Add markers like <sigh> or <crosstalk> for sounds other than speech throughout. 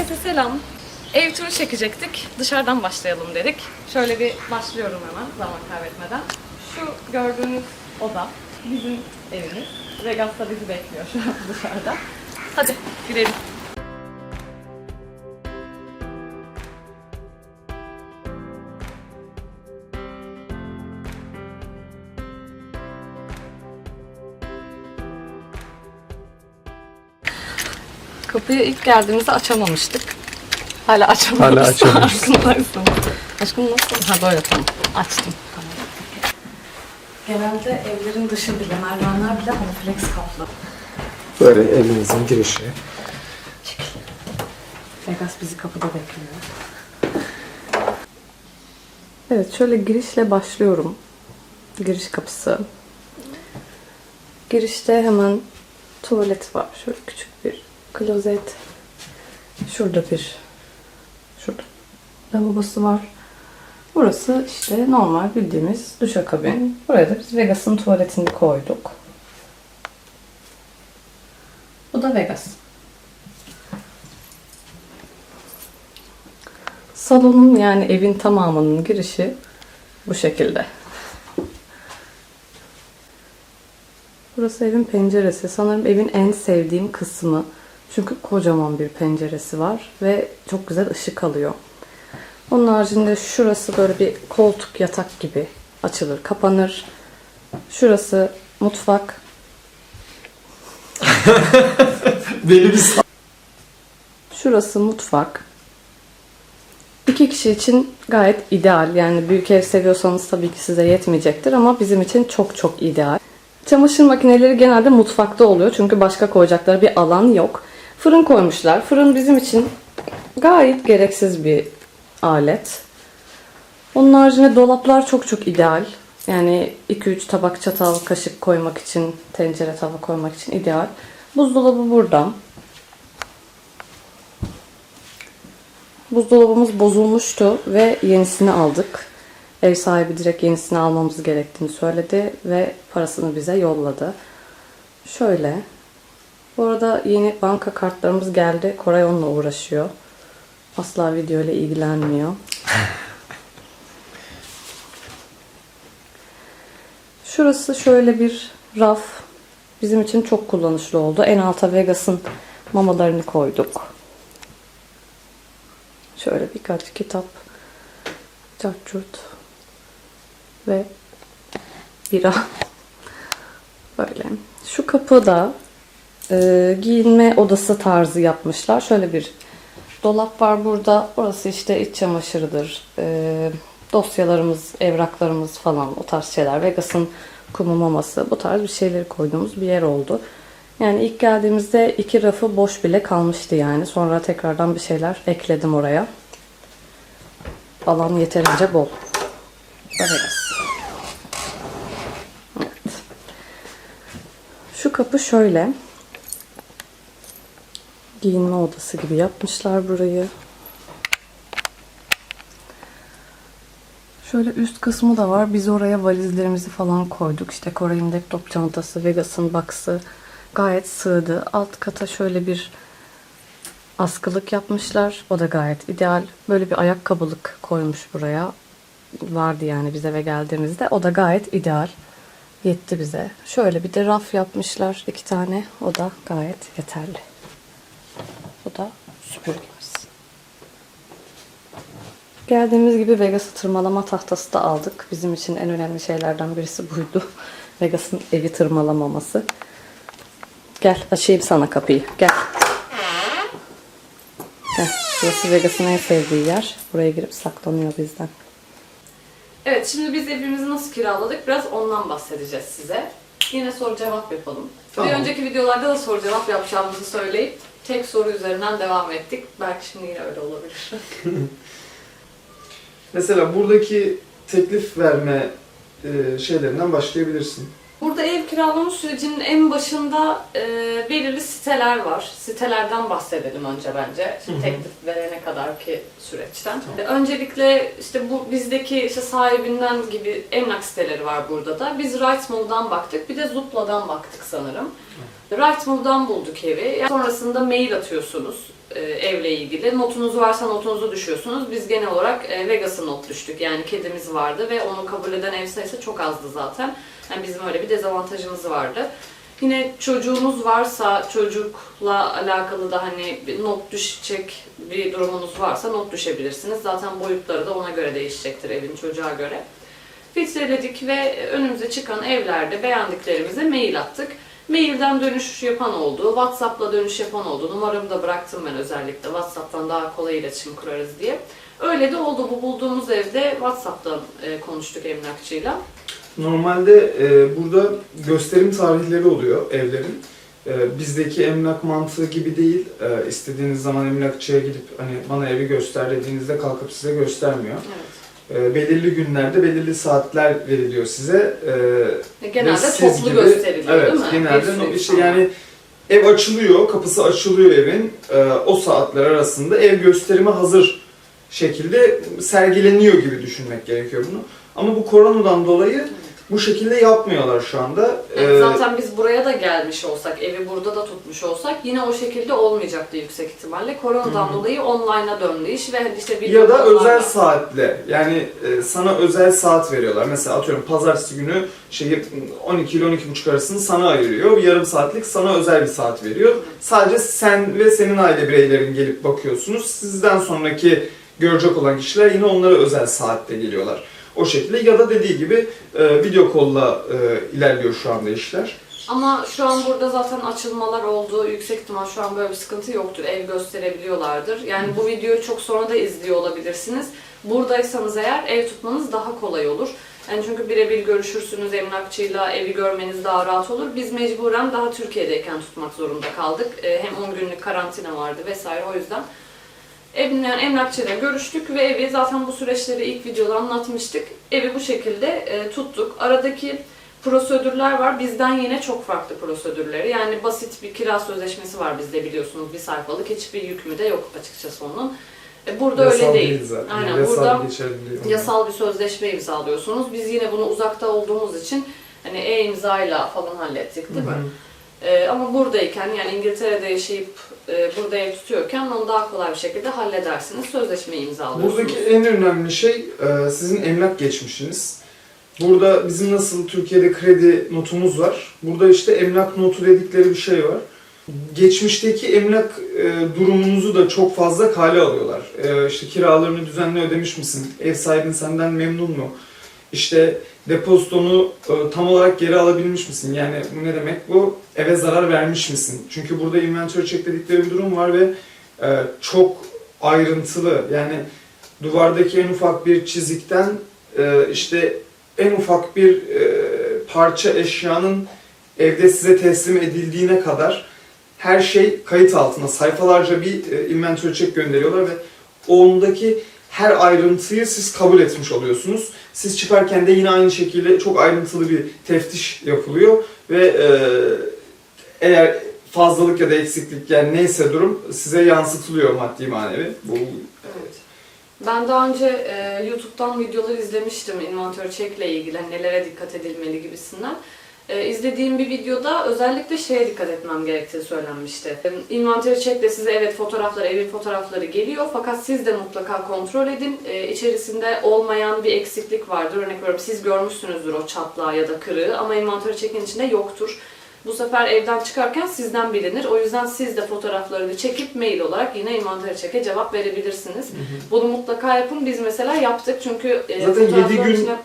Herkese selam. Ev turu çekecektik. Dışarıdan başlayalım dedik. Şöyle bir başlıyorum hemen zaman kaybetmeden. Şu gördüğünüz oda bizim evimiz. Vegas da bizi bekliyor şu an dışarıda. Hadi girelim. Kapıyı ilk geldiğimizde açamamıştık. Hala açamamışız. Hala. <laughs> Farkındaysın. Aşkım nasıl? Ha böyle tamam. Açtım. Tamam. Genelde evlerin dışı bile, merdivenler bile honflex kaplı. Böyle evimizin girişi. Vegas bizi kapıda bekliyor. Evet, şöyle girişle başlıyorum. Giriş kapısı. Girişte hemen tuvalet var. Şöyle küçük bir klozet. Şurada bir şurada lavabosu var. Burası işte normal bildiğimiz duşakabin. Buraya da biz Vegas'ın tuvaletini koyduk. Bu da Vegas. Salonun yani evin tamamının girişi bu şekilde. Burası evin penceresi. Sanırım evin en sevdiğim kısmı. Çünkü kocaman bir penceresi var ve çok güzel ışık alıyor. Onun haricinde şurası böyle bir koltuk yatak gibi açılır, kapanır. Şurası mutfak. <laughs> Bir Şurası mutfak. İki kişi için gayet ideal. Yani büyük ev seviyorsanız tabii ki size yetmeyecektir ama bizim için çok çok ideal. Çamaşır makineleri genelde mutfakta oluyor çünkü başka koyacakları bir alan yok. Fırın koymuşlar. Fırın bizim için gayet gereksiz bir alet. Onun haricinde dolaplar çok çok ideal. Yani 2-3 tabak, çatal, kaşık koymak için, tencere, tava koymak için ideal. Buzdolabı burada. Buzdolabımız bozulmuştu ve yenisini aldık. Ev sahibi direkt yenisini almamız gerektiğini söyledi ve parasını bize yolladı. Şöyle. Bu arada yeni banka kartlarımız geldi. Koray onunla uğraşıyor. Asla video ile ilgilenmiyor. Şurası şöyle bir raf. Bizim için çok kullanışlı oldu. En alta Vegas'ın mamalarını koyduk. Şöyle birkaç kitap, cartçurt ve bira. Böyle. Şu kapıda e, giyinme odası tarzı yapmışlar. Şöyle bir dolap var burada. Orası işte iç çamaşırıdır. E, dosyalarımız, evraklarımız falan o tarz şeyler. Vegas'ın kumu maması bu tarz bir şeyleri koyduğumuz bir yer oldu. Yani ilk geldiğimizde iki rafı boş bile kalmıştı yani. Sonra tekrardan bir şeyler ekledim oraya. Alan yeterince bol. Evet. Şu kapı şöyle. Giyinme odası gibi yapmışlar burayı. Şöyle üst kısmı da var. Biz oraya valizlerimizi falan koyduk. İşte Koray'ın laptop çantası, Vegas'ın box'ı gayet sığdı. Alt kata şöyle bir askılık yapmışlar. O da gayet ideal. Böyle bir ayakkabılık koymuş buraya. Vardı yani bize eve geldiğimizde. O da gayet ideal. Yetti bize. Şöyle bir de raf yapmışlar. iki tane. O da gayet yeterli. Bu da süpürgemiz. Geldiğimiz gibi Vegas'ı tırmalama tahtası da aldık. Bizim için en önemli şeylerden birisi buydu. Vegas'ın evi tırmalamaması. Gel açayım sana kapıyı. Gel. Gel. Burası Vegas'ın en sevdiği yer. Buraya girip saklanıyor bizden. Evet şimdi biz evimizi nasıl kiraladık biraz ondan bahsedeceğiz size. Yine soru cevap yapalım. Tamam. Bir önceki videolarda da soru cevap yapacağımızı söyleyip tek soru üzerinden devam ettik. Belki şimdi yine öyle olabilir. <laughs> Mesela buradaki teklif verme e, şeylerinden başlayabilirsin. Burada ev kiralama sürecinin en başında e, belirli siteler var. Sitelerden bahsedelim önce bence. Şimdi teklif verene kadar ki süreçten. E, Öncelikle işte bu bizdeki işte sahibinden gibi emlak siteleri var burada da. Biz Rightmove'dan baktık. Bir de Zupla'dan baktık sanırım. Rightmove'dan bulduk evi. Yani sonrasında mail atıyorsunuz. E, evle ilgili. Notunuz varsa notunuzu düşüyorsunuz. Biz genel olarak e, Vegas'a not düştük. Yani kedimiz vardı ve onu kabul eden ev sayısı çok azdı zaten. Yani bizim öyle bir dezavantajımız vardı. Yine çocuğunuz varsa çocukla alakalı da hani not düşecek bir durumunuz varsa not düşebilirsiniz. Zaten boyutları da ona göre değişecektir evin çocuğa göre. Filtreledik ve önümüze çıkan evlerde beğendiklerimize mail attık. Mailden dönüş yapan oldu, WhatsApp'la dönüş yapan oldu. Numaramı da bıraktım ben özellikle WhatsApp'tan daha kolay iletişim kurarız diye. Öyle de oldu. Bu bulduğumuz evde WhatsApp'tan e, konuştuk emlakçıyla. Normalde e, burada gösterim tarihleri oluyor evlerin. E, bizdeki emlak mantığı gibi değil. E, istediğiniz zaman emlakçıya gidip hani bana evi göster dediğinizde kalkıp size göstermiyor. Evet. E, belirli günlerde belirli saatler veriliyor size. E, E, Genelde toplu gibi- gösteriliyor evet, değil mi? genelde işte yani ev açılıyor, kapısı açılıyor evin. E, o saatler arasında ev gösterime hazır şekilde sergileniyor gibi düşünmek gerekiyor bunu. Ama bu koronadan dolayı bu şekilde yapmıyorlar şu anda. Yani E, zaten biz buraya da gelmiş olsak, evi burada da tutmuş olsak yine o şekilde olmayacaktı yüksek ihtimalle. Koronadan Hı dolayı online'a döndü iş ve hani işte ya da özel saatle yani e, sana özel saat veriyorlar. Mesela atıyorum pazartesi günü şey 12 ile 12.30 arasını sana ayırıyor. Bir yarım saatlik sana özel bir saat veriyor. Sadece sen ve senin aile bireylerin gelip bakıyorsunuz. Sizden sonraki görecek olan kişiler yine onlara özel saatte geliyorlar. O şekilde ya da dediği gibi e, video kolla e, ilerliyor şu anda işler. Ama şu an burada zaten açılmalar oldu. Yüksek ihtimal şu an böyle bir sıkıntı yoktur. Ev gösterebiliyorlardır. Yani bu videoyu çok sonra da izliyor olabilirsiniz. Buradaysanız eğer ev tutmanız daha kolay olur. Yani çünkü birebir görüşürsünüz emlakçıyla evi görmeniz daha rahat olur. Biz mecburen daha Türkiye'deyken tutmak zorunda kaldık. Ee, Hem 10 günlük karantina vardı vesaire o yüzden. Evin yani emlakçıyla görüştük ve evi zaten bu süreçleri ilk videoda anlatmıştık. Evi bu şekilde e, tuttuk. Aradaki prosedürler var. Bizden yine çok farklı prosedürleri. Yani basit bir kira sözleşmesi var bizde biliyorsunuz bir sayfalık. Hiçbir yükümü de yok açıkçası onun. E, burada Yasal öyle değil. zaten. Aynen Yasal burada yasal bir sözleşme imzalıyorsunuz. Biz yine bunu uzakta olduğumuz için hani e-imzayla falan hallettik değil mi? Ee, ama buradayken yani İngiltere'de yaşayıp e, burada ev tutuyorken onu daha kolay bir şekilde halledersiniz. Sözleşmeyi imzalıyorsunuz. Buradaki en önemli şey e, sizin emlak geçmişiniz. Burada bizim nasıl Türkiye'de kredi notumuz var. Burada işte emlak notu dedikleri bir şey var. Geçmişteki emlak e, durumunuzu da çok fazla kale alıyorlar. E, işte kiralarını düzenli ödemiş misin? Ev sahibin senden memnun mu? İşte depozitonu e, tam olarak geri alabilmiş misin? Yani bu ne demek? Bu eve zarar vermiş misin? Çünkü burada inventory check bir durum var ve e, çok ayrıntılı. Yani duvardaki en ufak bir çizikten e, işte en ufak bir e, parça eşyanın evde size teslim edildiğine kadar her şey kayıt altında. Sayfalarca bir e, inventory check gönderiyorlar ve ondaki her ayrıntıyı siz kabul etmiş oluyorsunuz. Siz çıkarken de yine aynı şekilde çok ayrıntılı bir teftiş yapılıyor ve e, eğer fazlalık ya da eksiklik yani neyse durum size yansıtılıyor maddi manevi. Bu Evet. Ben daha önce e, YouTube'dan videolar izlemiştim inventör check'le ilgili hani nelere dikkat edilmeli gibisinden. E, izlediğim bir videoda özellikle şeye dikkat etmem gerektiği söylenmişti. E, inventör check'le size evet fotoğrafları, evin fotoğrafları geliyor fakat siz de mutlaka kontrol edin. E, içerisinde olmayan bir eksiklik vardır. Örnek veriyorum siz görmüşsünüzdür o çatlağı ya da kırığı ama inventör check'in içinde yoktur. Bu sefer evden çıkarken sizden bilinir. O yüzden siz de fotoğraflarını çekip mail olarak yine inventör check'e cevap verebilirsiniz. Bunu mutlaka yapın. Biz mesela yaptık çünkü e, Zaten yedi fotoğrafların gün- içine-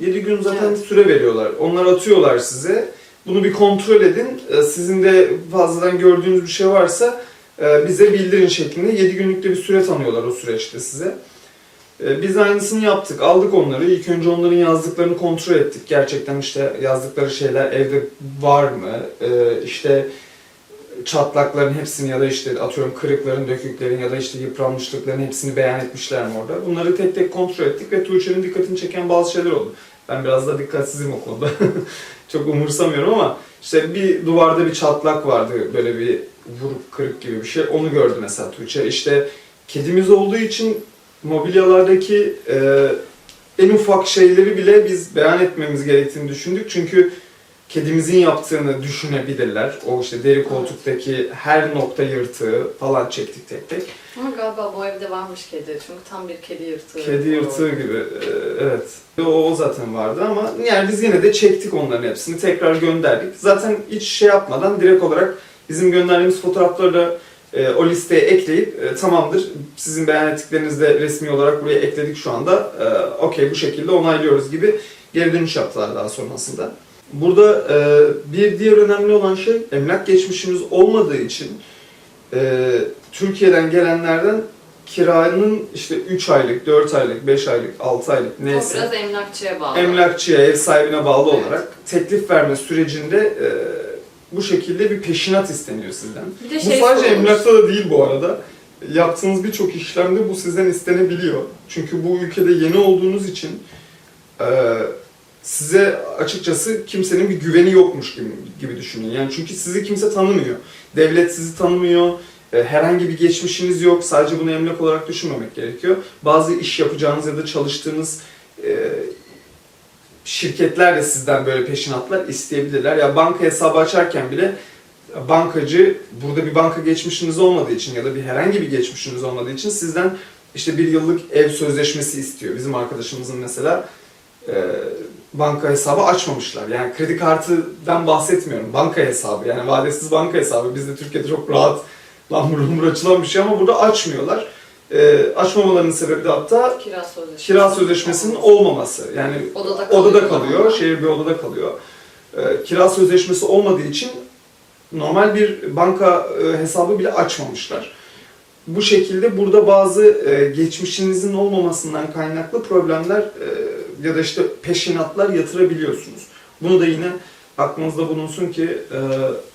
7 gün zaten Evet. süre veriyorlar. Onları atıyorlar size. Bunu bir kontrol edin. Ee, Sizin de fazladan gördüğünüz bir şey varsa e, bize bildirin şeklinde 7 günlükte bir süre tanıyorlar o süreçte size. Ee, Biz aynısını yaptık. Aldık onları. İlk önce onların yazdıklarını kontrol ettik. Gerçekten işte yazdıkları şeyler evde var mı? Ee, İşte çatlakların hepsini ya da işte atıyorum kırıkların, döküklerin ya da işte yıpranmışlıkların hepsini beyan etmişler mi orada? Bunları tek tek kontrol ettik ve Tuğçe'nin dikkatini çeken bazı şeyler oldu. Ben biraz da dikkatsizim o konuda. <laughs> Çok umursamıyorum ama işte bir duvarda bir çatlak vardı böyle bir vuruk kırık gibi bir şey. Onu gördü mesela Tuğçe. İşte kedimiz olduğu için mobilyalardaki e, en ufak şeyleri bile biz beyan etmemiz gerektiğini düşündük. Çünkü kedimizin yaptığını düşünebilirler. O işte deri koltuktaki her nokta yırtığı falan çektik tek tek. Ama galiba bu evde varmış kedi. Çünkü tam bir kedi yırtığı. Kedi yırtığı gibi. e, Evet. O, o zaten vardı ama yani biz yine de çektik onların hepsini. Tekrar gönderdik. Zaten hiç şey yapmadan direkt olarak bizim gönderdiğimiz fotoğrafları da e, o listeye ekleyip e, tamamdır sizin beyan ettiklerinizi de resmi olarak buraya ekledik şu anda. E, Okey bu şekilde onaylıyoruz gibi geri dönüş yaptılar daha sonrasında. Burada e, bir diğer önemli olan şey emlak geçmişimiz olmadığı için e, Türkiye'den gelenlerden kiranın işte 3 aylık, 4 aylık, 5 aylık, 6 aylık O neyse biraz emlakçıya bağlı. emlakçıya, ev sahibine bağlı Evet. olarak teklif verme sürecinde e, bu şekilde bir peşinat isteniyor sizden. Bir de Bu şey sadece sormuş. emlakta da değil bu arada. Yaptığınız birçok işlemde bu sizden istenebiliyor. Çünkü bu ülkede yeni olduğunuz için e, size açıkçası kimsenin bir güveni yokmuş gibi, gibi düşünün. Yani çünkü sizi kimse tanımıyor. Devlet sizi tanımıyor. E, herhangi bir geçmişiniz yok. Sadece bunu emlak olarak düşünmemek gerekiyor. Bazı iş yapacağınız ya da çalıştığınız e, şirketler de sizden böyle peşinatlar isteyebilirler. Ya banka hesabı açarken bile bankacı burada bir banka geçmişiniz olmadığı için ya da bir herhangi bir geçmişiniz olmadığı için sizden işte bir yıllık ev sözleşmesi istiyor. Bizim arkadaşımızın mesela e, banka hesabı açmamışlar. Yani kredi kartıdan bahsetmiyorum. Banka hesabı yani vadesiz banka hesabı. Bizde Türkiye'de çok rahat lambur lumbur açılan bir şey ama burada açmıyorlar. E, açmamalarının sebebi de hatta Kira sözleşmesi. kira sözleşmesinin olmaması. Yani Odada kalıyor. odada kalıyor, şehir bir odada kalıyor. Ee, kira sözleşmesi olmadığı için normal bir banka e, hesabı bile açmamışlar. Bu şekilde burada bazı e, geçmişinizin olmamasından kaynaklı problemler e, ya da işte peşinatlar yatırabiliyorsunuz. Bunu da yine aklınızda bulunsun ki e,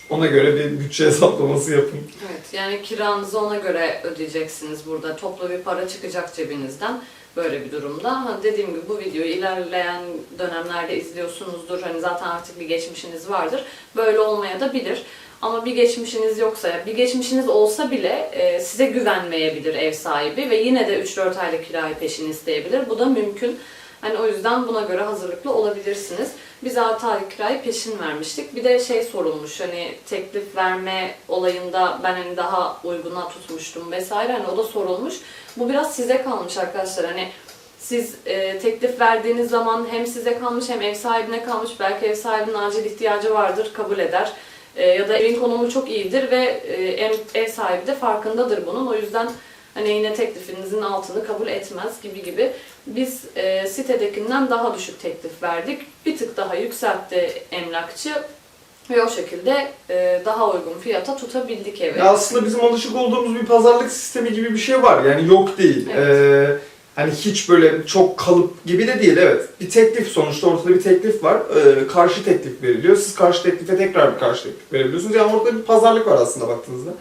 ona göre bir bütçe <laughs> hesaplaması yapın. Evet, yani kiranızı ona göre ödeyeceksiniz burada. Toplu bir para çıkacak cebinizden böyle bir durumda. Ha, dediğim gibi bu videoyu ilerleyen dönemlerde izliyorsunuzdur. Hani zaten artık bir geçmişiniz vardır. Böyle olmaya da bilir. Ama bir geçmişiniz yoksa, bir geçmişiniz olsa bile e, size güvenmeyebilir ev sahibi ve yine de 3-4 aylık kirayı peşin isteyebilir. Bu da mümkün. Hani o yüzden buna göre hazırlıklı olabilirsiniz. Biz 6 aylık kirayı peşin vermiştik. Bir de şey sorulmuş hani teklif verme olayında ben hani daha uyguna tutmuştum vesaire hani o da sorulmuş. Bu biraz size kalmış arkadaşlar hani siz e, teklif verdiğiniz zaman hem size kalmış hem ev sahibine kalmış. Belki ev sahibinin acil ihtiyacı vardır, kabul eder. E, ya da evin konumu çok iyidir ve e, ev sahibi de farkındadır bunun. O yüzden hani yine teklifinizin altını kabul etmez gibi gibi. Biz e, sitedekinden daha düşük teklif verdik. Bir tık daha yükseltti emlakçı ve o şekilde e, daha uygun fiyata tutabildik evi. Ya aslında bizim alışık olduğumuz bir pazarlık sistemi gibi bir şey var. Yani yok değil. Evet. Ee, hani hiç böyle çok kalıp gibi de değil. Evet. Bir teklif sonuçta ortada bir teklif var. Ee, karşı teklif veriliyor. Siz karşı teklife tekrar bir karşı teklif verebiliyorsunuz. Yani ortada bir pazarlık var aslında baktığınızda.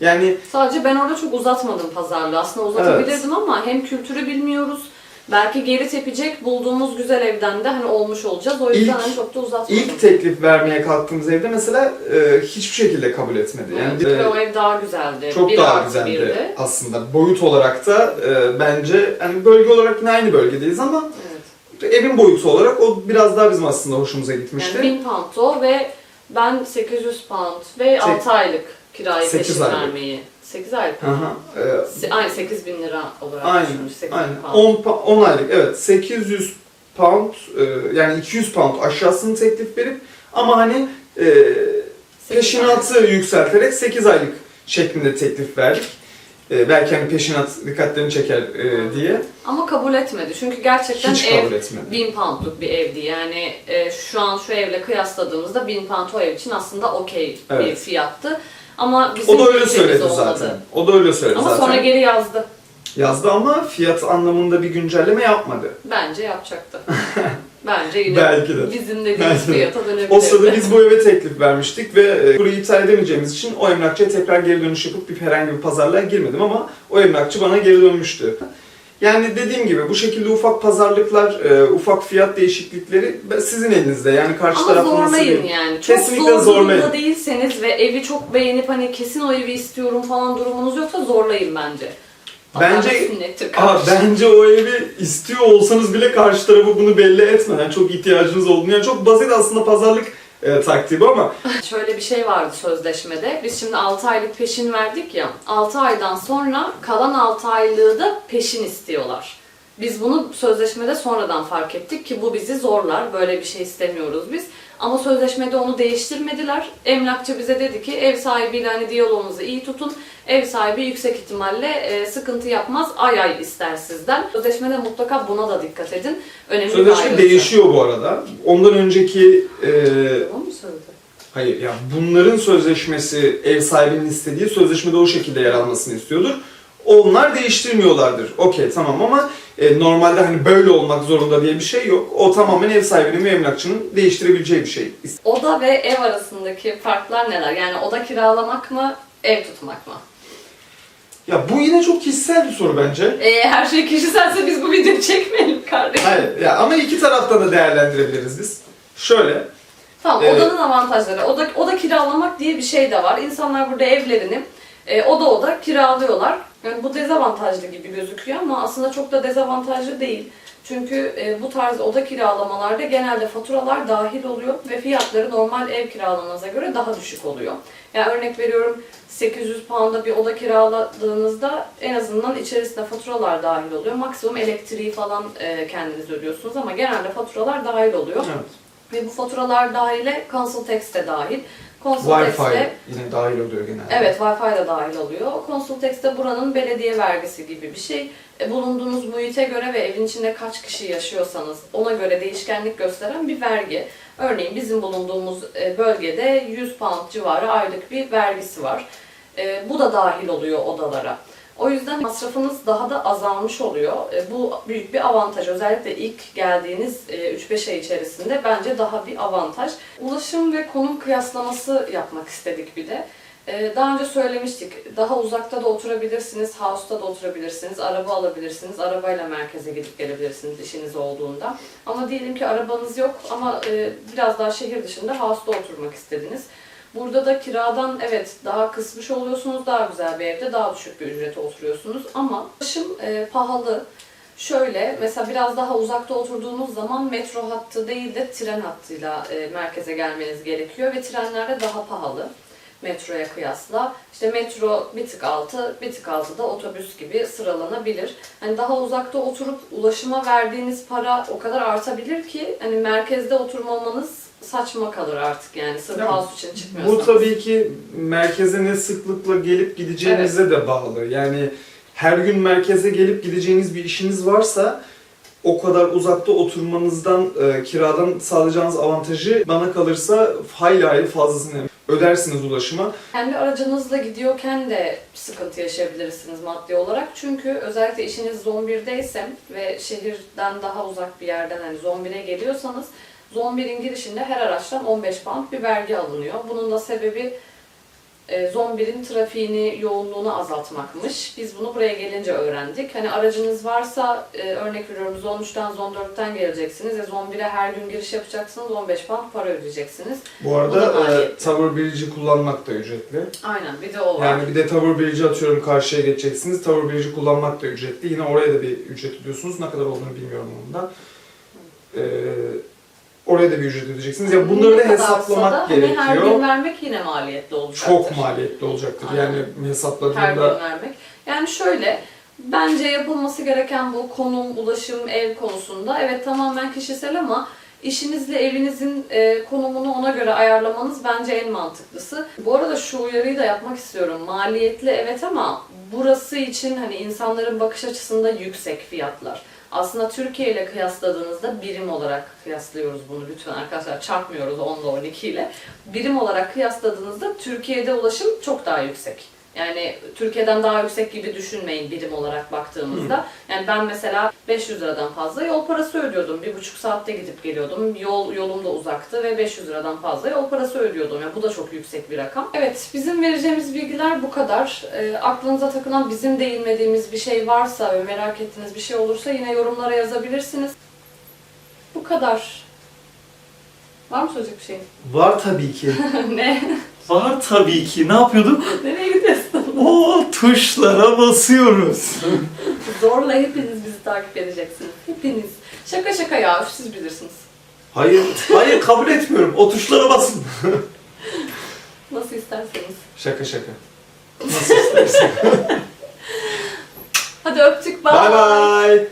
Yani Sadece ben orada çok uzatmadım pazarlığı. Aslında uzatabilirdim ama hem kültürü bilmiyoruz. Belki geri tepecek bulduğumuz güzel evden de hani olmuş olacağız. O yüzden İlk- hani çok da uzatmadım. ilk teklif vermeye kalktığımız evde mesela e, hiçbir şekilde kabul etmedi. Yani ve o ev daha güzeldi. çok Bir daha artı güzeldi birdi. aslında. Boyut olarak da e, bence hani bölge olarak yine aynı bölgedeyiz ama Evet. evin boyutu olarak o biraz daha bizim aslında hoşumuza gitmişti. Yani 1000 pound o ve ben 800 pound ve 6 aylık kirayı Sekiz peşin aylık. vermeyi. 8 aylık. Hı hı. E, Se- Ay 8000 lira olarak Aynen, düşünmüş. 8000 aynen. pound. 10, pa- 10 aylık evet 800 pound e, yani 200 pound aşağısını teklif verip ama hani e, Sekiz peşinatı yükselterek 8 aylık şeklinde teklif verdik. E, belki hani peşinat dikkatlerini çeker e, diye Ama kabul etmedi. Çünkü gerçekten hiç ev kabul etmedi. 1000 poundluk bir evdi. Yani e, şu an şu evle kıyasladığımızda 1000 pound o ev için aslında okey bir Evet. fiyattı. Ama bizim O da öyle söyledi olmadı. zaten. O da öyle söyledi Ama zaten. sonra geri yazdı. Yazdı ama fiyat anlamında bir güncelleme yapmadı. Bence yapacaktı. <laughs> Bence yine Belki de. bizim dediğimiz Belki de. fiyata dönebilirdi. O sırada biz bu eve teklif vermiştik ve e, burayı iptal edemeyeceğimiz için o emlakçıya tekrar geri dönüş yapıp bir herhangi bir pazarlığa girmedim ama o emlakçı bana geri dönmüştü. Yani dediğim gibi bu şekilde ufak pazarlıklar, e, ufak fiyat değişiklikleri sizin elinizde. Yani karşı Ama nasıl zorlayın bir... yani. Çok Kesinlikle zor zorlayın. değilseniz ve evi çok beğenip hani kesin o evi istiyorum falan durumunuz yoksa zorlayın bence. Bence- Aa, bence o evi istiyor olsanız bile karşı tarafa bunu belli etmeden çok ihtiyacınız olduğunu. Yani çok basit aslında pazarlık e, taktiği ama <laughs> Şöyle bir şey vardı sözleşmede. Biz şimdi 6 aylık peşin verdik ya. 6 aydan sonra kalan 6 aylığı da peşin istiyorlar. Biz bunu sözleşmede sonradan fark ettik ki bu bizi zorlar. Böyle bir şey istemiyoruz biz. Ama sözleşmede onu değiştirmediler. Emlakçı bize dedi ki ev sahibiyle hani diyaloğunuzu iyi tutun. Ev sahibi yüksek ihtimalle e, sıkıntı yapmaz. Ay ay ister sizden. Sözleşmede mutlaka buna da dikkat edin. Önemli bir sözleşme ayrıntı. değişiyor bu arada. Ondan önceki e, Tamam mı söyledi? hayır ya bunların sözleşmesi ev sahibinin istediği sözleşmede o şekilde yer almasını istiyordur. Onlar değiştirmiyorlardır. Okey tamam ama e, normalde hani böyle olmak zorunda diye bir şey yok. O tamamen ev sahibinin ve emlakçının değiştirebileceği bir şey. Oda ve ev arasındaki farklar neler? Yani oda kiralamak mı, ev tutmak mı? Ya bu yine çok kişisel bir soru bence. Ee, her şey kişiselse biz bu videoyu çekmeyelim kardeşim. Hayır ya ama iki taraftan da değerlendirebiliriz biz. Şöyle Tamam, Evet. odanın avantajları. Oda, oda kiralamak diye bir şey de var. İnsanlar burada evlerini e, oda oda kiralıyorlar. Yani bu dezavantajlı gibi gözüküyor ama aslında çok da dezavantajlı değil. Çünkü e, bu tarz oda kiralamalarda genelde faturalar dahil oluyor ve fiyatları normal ev kiralamanıza göre daha düşük oluyor. Yani örnek veriyorum 800 pound'a bir oda kiraladığınızda en azından içerisinde faturalar dahil oluyor. Maksimum elektriği falan e, kendiniz ödüyorsunuz ama genelde faturalar dahil oluyor. evet. Ve bu faturalar dahile Council Tax de dahil. Wi-Fi de- yine dahil oluyor genelde. Evet, Wi-Fi de dahil oluyor. Council Tax de buranın belediye vergisi gibi bir şey. E, bulunduğunuz muhite göre ve evin içinde kaç kişi yaşıyorsanız ona göre değişkenlik gösteren bir vergi. Örneğin bizim bulunduğumuz e, bölgede 100 pound civarı aylık bir vergisi var. E, bu da dahil oluyor odalara. O yüzden masrafınız daha da azalmış oluyor. E, Bu büyük bir avantaj. Özellikle ilk geldiğiniz e, 3-5 ay içerisinde bence daha bir avantaj. Ulaşım ve konum kıyaslaması yapmak istedik bir de. E, Daha önce söylemiştik. Daha uzakta da oturabilirsiniz, house'ta da oturabilirsiniz, araba alabilirsiniz. Arabayla merkeze gidip gelebilirsiniz işiniz olduğunda. Ama diyelim ki arabanız yok ama e, biraz daha şehir dışında house'ta oturmak istediniz. Burada da kiradan evet daha kısmış oluyorsunuz, daha güzel bir evde daha düşük bir ücrete oturuyorsunuz ama ulaşım e, pahalı. Şöyle mesela biraz daha uzakta oturduğunuz zaman metro hattı değil de tren hattıyla e, merkeze gelmeniz gerekiyor ve trenler de daha pahalı metroya kıyasla. İşte metro bir tık altı, bir tık altı da otobüs gibi sıralanabilir. Hani daha uzakta oturup ulaşıma verdiğiniz para o kadar artabilir ki hani merkezde oturmamanız saçma kalır artık yani sırf Ya, house için çıkmıyorsanız. Bu tabii ki merkeze ne sıklıkla gelip gideceğinize de bağlı. Yani her gün merkeze gelip gideceğiniz bir işiniz varsa o kadar uzakta oturmanızdan, e, kiradan sağlayacağınız avantajı bana kalırsa hayli hayli fazlasını ödersiniz ulaşıma. Kendi aracınızla gidiyorken de sıkıntı yaşayabilirsiniz maddi olarak. Çünkü özellikle işiniz 1'deyse ve şehirden daha uzak bir yerden hani Zone 1'e geliyorsanız 1'in girişinde her araçtan 15 pound bir vergi alınıyor. Bunun da sebebi e, Zone 1'in trafiğini, yoğunluğunu azaltmakmış. Biz bunu buraya gelince öğrendik. Hani aracınız varsa e, örnek veriyorum Zone 3'ten Zone 4'ten geleceksiniz. E, Zone 1'e her gün giriş yapacaksınız. 15 pound para ödeyeceksiniz. Bu Bu da arada e, maliyetli. Tower Bridge'i kullanmak da ücretli. Aynen bir de o var. Yani bir de Tower Bridge'i atıyorum karşıya geçeceksiniz. Tower Bridge'i kullanmak da ücretli. Yine oraya da bir ücret ödüyorsunuz. Ne kadar olduğunu bilmiyorum onun da. Ee, oraya da bir ücret ödeyeceksiniz. Ya bunları Ne da hesaplamak da Hani her gerekiyor. gün vermek yine maliyetli olacaktır. Çok maliyetli olacaktır. Aynen. Yani Her gün vermek. Yani şöyle, bence yapılması gereken bu konum, ulaşım, ev konusunda evet tamamen kişisel ama işinizle evinizin e, konumunu ona göre ayarlamanız bence en mantıklısı. Bu arada şu uyarıyı da yapmak istiyorum. Maliyetli evet ama burası için hani insanların bakış açısında yüksek fiyatlar. Aslında Türkiye ile kıyasladığınızda birim olarak kıyaslıyoruz bunu lütfen arkadaşlar çarpmıyoruz 10 ile 12 ile. Birim olarak kıyasladığınızda Türkiye'de ulaşım çok daha yüksek. Yani Türkiye'den daha yüksek gibi düşünmeyin birim olarak baktığımızda. Yani ben mesela 500 liradan fazla yol parası ödüyordum. Bir buçuk saatte gidip geliyordum. Yol yolum da uzaktı ve 500 liradan fazla yol parası ödüyordum. Yani bu da çok yüksek bir rakam. Evet, bizim vereceğimiz bilgiler bu kadar. E, aklınıza takılan bizim değinmediğimiz bir şey varsa ve merak ettiğiniz bir şey olursa yine yorumlara yazabilirsiniz. Bu kadar. Var mı söyleyecek bir şey? var tabii ki. <laughs> ne? Var tabii ki. Ne yapıyorduk? Nereye gidiyorsun? O tuşlara basıyoruz. Zorla hepiniz bizi takip edeceksiniz. Hepiniz. Şaka şaka ya, siz bilirsiniz. Hayır, hayır kabul etmiyorum. O tuşlara basın. Nasıl isterseniz. Şaka şaka. Nasıl istersen. Hadi öptük. Bye bye.